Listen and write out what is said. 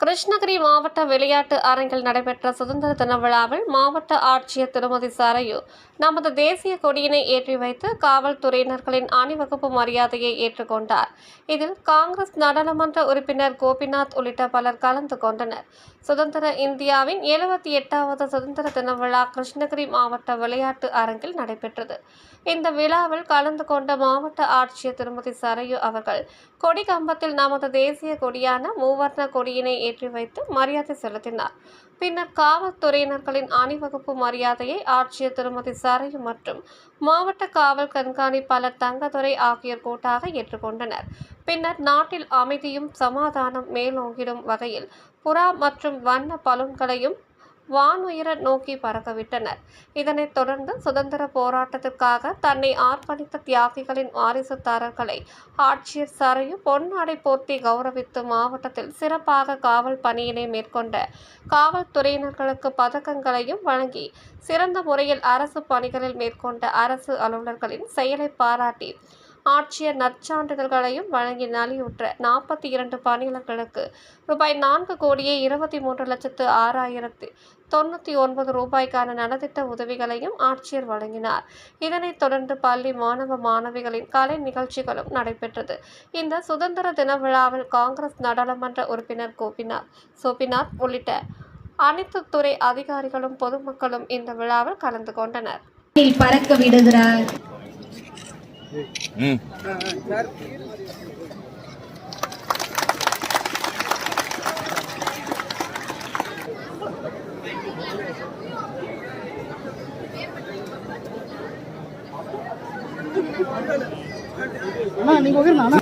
கிருஷ்ணகிரி மாவட்ட விளையாட்டு அரங்கில் நடைபெற்ற சுதந்திர தின விழாவில் மாவட்ட ஆட்சியர் திருமதி சரையு நமது தேசிய கொடியினை ஏற்றி வைத்து காவல்துறையினர்களின் அணிவகுப்பு மரியாதையை ஏற்றுக்கொண்டார். இதில் காங்கிரஸ் நாடாளுமன்ற உறுப்பினர் கோபிநாத் உள்ளிட்ட பலர் கலந்து கொண்டனர். சுதந்திர இந்தியாவின் எழுபத்தி எட்டாவது சுதந்திர தின விழா கிருஷ்ணகிரி மாவட்ட விளையாட்டு அரங்கில் நடைபெற்றது. இந்த விழாவில் கலந்து கொண்ட மாவட்ட ஆட்சியர் திருமதி சரையு அவர்கள் கொடி கம்பத்தில் நமது தேசிய கொடியான மூவர்ண கொடியினை ஏற்றி வைத்து மரியாதை செலுத்தினார். பின்னர் காவல்துறையினர்களின் அணிவகுப்பு மரியாதையை ஆட்சியர் திருமதி சரையு மற்றும் மாவட்ட காவல் கண்காணிப்பாளர் தங்கதுரை ஆகியோர் கூட்டாக ஏற்றுக்கொண்டனர். பின்னர் நாட்டில் அமைதியும் சமாதானம் மேலோங்கிடும் வகையில் புறா மற்றும் வண்ண பலூன்களையும் வானுயிரை நோக்கி பறக்கவிட்டனர். இதனைத் தொடர்ந்து சுதந்திர போராட்டத்திற்காக தன்னை ஆர்ப்பணித்த தியாகிகளின் வாரிசுதாரர்களை ஆட்சியர் சரையு பொன்னாடை போர்த்தி கௌரவித்து மாவட்டத்தில் சிறப்பாக காவல் பணியினை மேற்கொண்ட காவல்துறையினர்களுக்கு பதக்கங்களையும் வழங்கி சிறந்த முறையில் அரசு பணிகளில் மேற்கொண்ட அரசு அலுவலர்களின் செயலை பாராட்டி ஆட்சியர் நற்சான்றிதழ்களையும் வழங்கி நலிவுற்ற நாற்பத்தி இரண்டு பணியாளர்களுக்கு ரூபாய் நான்கு கோடியே இருபத்தி மூன்று லட்சத்து ஆறாயிரத்து தொண்ணூற்றி ஒன்பது ரூபாய்க்கான நலத்திட்ட உதவிகளையும் ஆட்சியர் வழங்கினார். இதனைத் தொடர்ந்து பள்ளி மாணவ மாணவிகளின் கலை நிகழ்ச்சிகளும் நடைபெற்றது. இந்த சுதந்திர தின விழாவில் காங்கிரஸ் நாடாளுமன்ற உறுப்பினர் கோபிநாத் சோபிநாத் உள்ளிட்ட அனைத்து துறை அதிகாரிகளும் பொதுமக்களும் இந்த விழாவில் கலந்து கொண்டனர். பறக்க விடுகிறார். ம் அண்ணா நீங்க போகிறேன் அண்ணா